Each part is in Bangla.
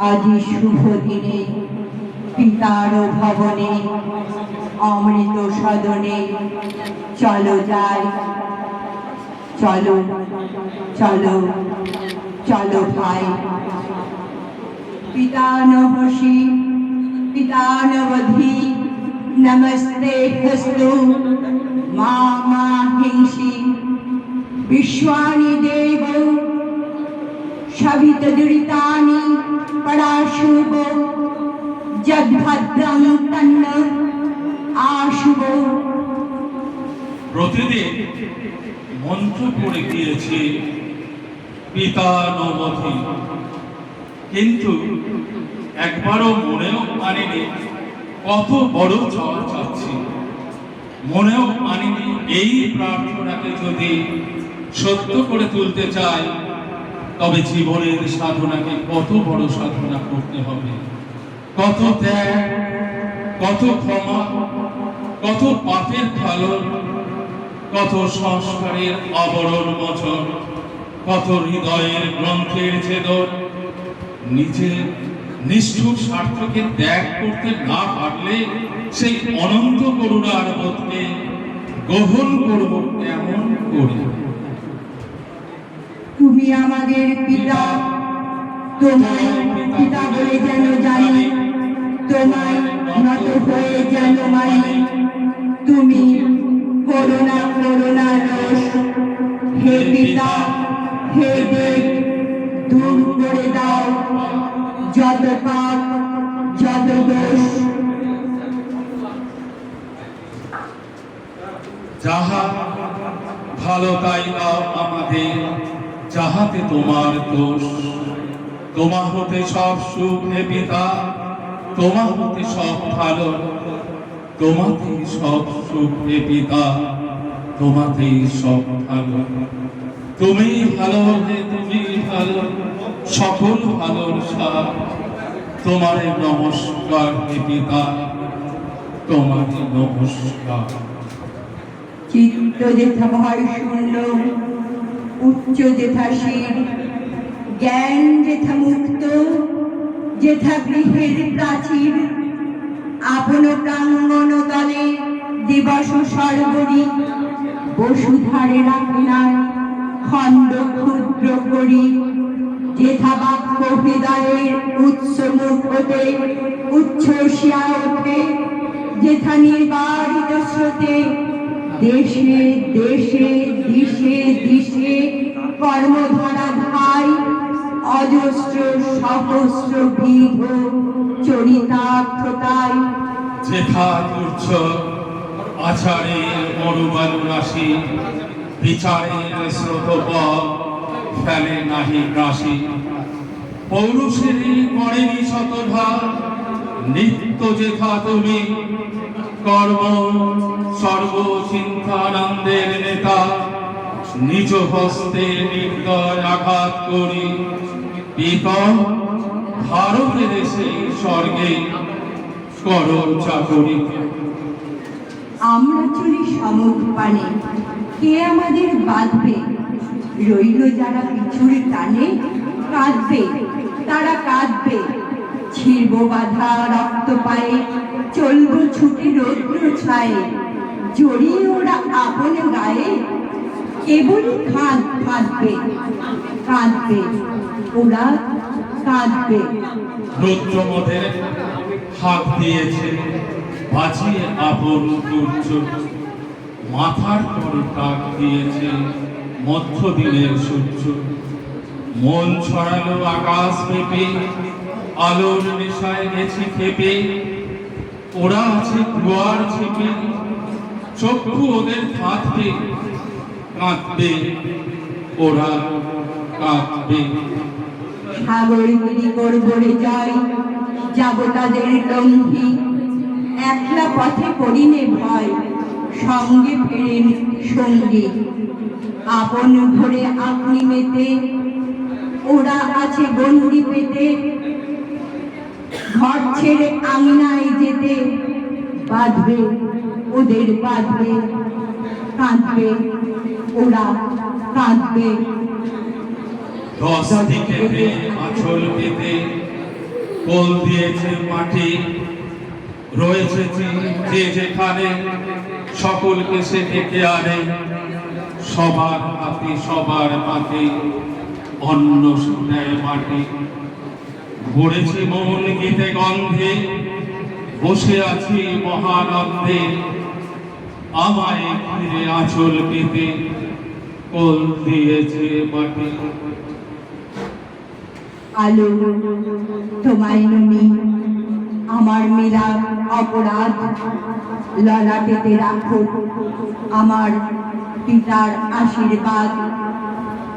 আজি শুভ দিনে, পিতার ভবনে, অমৃত সদনে, চলো যাই। চলো চলো চলো ভাই। পিতানহসি পিতানবধি নমস্তে হস্তু মা মা হিংসি বিশ্বানি দেব সবিতদুরিতানি পরাশুভ যদ্ভদ্রং তন্ন আশুভ প্রতিদিন মন্ত্র পড়ে গিয়েছে পিতা নবধি। কিন্তু একবারও মনেও মানিনি কত বড় জল চাচ্ছি। মনেও মানিনি এই প্রার্থনাকে যদি সত্য করে তুলতে চাই তবে জীবনের সাধনাকে কত বড় সাধনা করতে হবে? কত ত্যাগ, কত ক্ষমা, কত পাপের ফালন, কত সংস্কারের আবরণ মোচন কত হৃদয়ের গ্রন্থের ছেদন নিজের নিষ্ঠুর স্বার্থকে ত্যাগ করতে না পারলে সেই অনন্ত করুণার বোধকে গ্রহণ করব কেমন করে। তুমি আমাদের পিতা। তোমায় পিতা বলে যেন জানি। তোমায় নত হয়ে যেন মানি। তুমি করোনা করোনা রস। হে পিতা, হে দেব, দূর করে দাও। যত পাপ, যত দোষ। যাহা ভালো তাই দাও আমাদের। যাহাতে তোমার দোষ। তোমার হতে সব সুখ হে পিতা, তোমার হতে সব ভালো। তোমাতে সব সুখ হে পিতা, তোমাতেই সব ভালো। তুমি ভালো হে তুমি ভালো, সকল ভালোর সার। তোমারে নমস্কার হে পিতা তোমাকে নমস্কার। চিত্ত যেথা ভয় শূন্য উচ্চ যেথা জ্ঞান যেথা মুক্ত যেথা গৃহের প্রাচীর আপন প্রাঙ্গণ তলে দিবস সর্বরি বসুধারে রাখিনার খণ্ড ক্ষুদ্র করি। যেথা বাক্য হৃদয়ের উৎস মুখ হতে উচ্ছ্বসিয়া ওঠে। যেথা নির্বারিত স্রোতে দেশে দেশে, দিশে দিশে কর্মধারা ধাই অজস্র সহস্র বিধ চরিতার্থতায়। যেথা তুচ্ছ আচারের মরুবালু রাশি, বিচারের স্রোত ফেলে নাহি গ্রাসি। পৌরুষেরই করেনি শতভাগ, নিত্য যেথা তুমি কর্ম সর্বচিন্তানন্দের নেতা, নিজ হস্তে নির্দয় আঘাত করি। পিতম, ভারতের সেই স্বর্গে করো চাকরি। আমরা চলি সমুখ পানে। কে আমাদের বাঁধবে? রইল যারা পিছুর টানে, কাঁদবে, তারা কাঁদবে। ছিড়ব বাধা রক্ত পায়ে। চলবো ছুটি রৌদ্র ছায়ে। জড়িয়ে ওরা আপন গায়ে, কেবলই কাঁদ, কাঁদবে কাঁদবে, ওরা কাঁদবে। রুদ্রমথের হাত দিয়েছে বাঁচিয়ে আপন দুর্য মাথার পর টাক দিয়েছে মধ্য দিনের সূর্য। মন ছড়ালো আকাশ পেপে আলোর নেশায় গেছে খেপে। ওরা আছে কুয়ার ছেপে চক্ষু ওদের কাঁদবে কাঁদবে, ওরা কাঁদবে। সাগরগিরি গড়বড়ে যায়, যাব তাদের লঙ্ঘি একলা পথে করিনে ভয়, সঙ্গে ফেরেন সঙ্গী। আপন ঘরে আপনি মেতে, ওরা আছে গন্ডি পেতে ঘর ছেড়ে আঙিনায় যেতে বাঁধবে, ওদের বাঁধবে, কাঁদবে, ওরা কাঁদবে। আঁচল পেতে কোল দিয়েছে মাটি, রয়েছে যে- যেখানে সকলকে সে ডেকে আনে। সবার হাতে, সবার পাতে অন্ন শুনেয় মাটি। ভরেছে মন গীতে গন্ধে, বসে আছি মহানন্দে। আমায় ঘিরে আঁচল পেতে, কোল দিয়েছে মাটি। আলো, তোমায় নমি, আমার মেলা অপরাধ, ললাটেতে রাখো আমার পিতার আশীর্বাদ।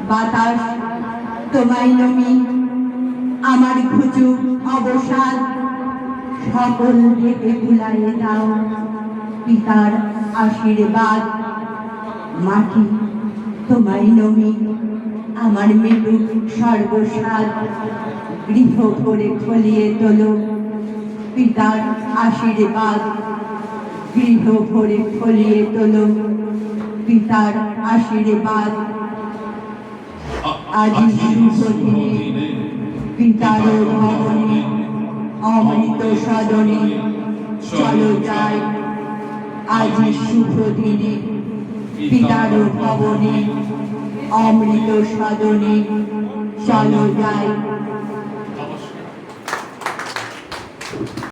বাতাস, তোমায় নমি আমার ঘুচু অবসাদ সকল ভুলাইয়ে দাও পিতার আশীর্বাদ। মাটি তোমায় নমি আমার মেরু সর্বসাদ গৃহ ভরে ফলিয়ে তোলো পিতার আশীর্বাদ। গৃহ ভরে ফলিয়ে তোলো পিতার আশীর্বাদ। আজি শুভ দিনে পিতার ভবনে অমৃত সদনে চলো যাই। আজি শুভ দিনে পিতার ভবনে অমৃত সদনে চলো যাই।